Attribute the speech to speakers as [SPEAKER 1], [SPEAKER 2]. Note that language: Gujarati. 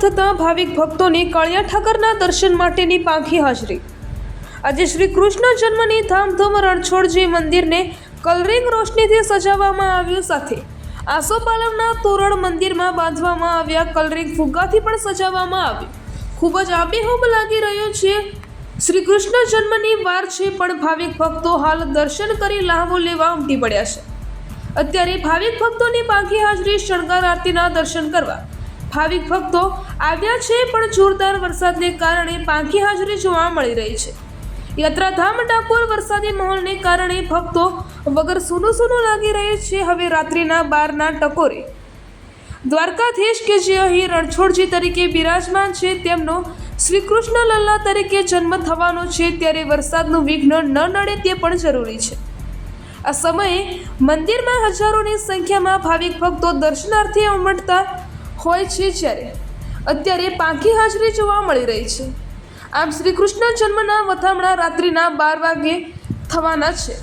[SPEAKER 1] થતાં ભાવિક ભક્તોની કાળિયા ઠાકરના દર્શન માટેની પાંખી હાજરી. આજે શ્રી કૃષ્ણ જન્મની ધામધૂમ રણછોડજી મંદિરને કલરિંગ રોશનીથી સજાવવામાં આવ્યું સાથે. આસોપાલવના તોરણ મંદિરમાં બાંધવામાં આવ્યા કલરિંગ ફુગ્ગાથી પણ સજાવવામાં આવ્યું. ખૂબ જ આબેહૂબ લાગી રહ્યો છે શ્રી કૃષ્ણ જન્મની વાર છે, પણ ભાવિક ભક્તો હાલ દર્શન કરી લાહવો લેવા ઉમટી પડ્યા છે. અત્યારે ભાવિક ભક્તોની પાંખી હાજરી શણગાર આરતીના દર્શન કરવા. ભાવિક ભક્તો આવ્યા છે, પણ જોરદાર વરસાદને કારણે પાંખી હાજરી જોવા મળી રહી છે. યાત્રાધામ ડાકોર વરસાદી માહોલને કારણે ભક્તો વગર સૂનું સૂનું લાગી રહે છે, હવે રાત્રિના બારના ટકોરે. દ્વારકાધીશ કે જે અહીં રણછોડજી તરીકે બિરાજમાન છે, તેમનો શ્રી કૃષ્ણ લલ્લા તરીકે જન્મ થવાનો છે, ત્યારે વરસાદનું વિઘ્ન ન નડે તે પણ જરૂરી છે. આ સમયે મંદિરમાં હજારોની સંખ્યામાં ભાવિક ભક્તો દર્શનાર્થે ઉમટતા હોય છે જ્યારે અત્યારે પાંખી હાજરી જોવા મળી રહી છે. આમ શ્રી કૃષ્ણ જન્મના વથામણા રાત્રિના બાર વાગે થવાના છે.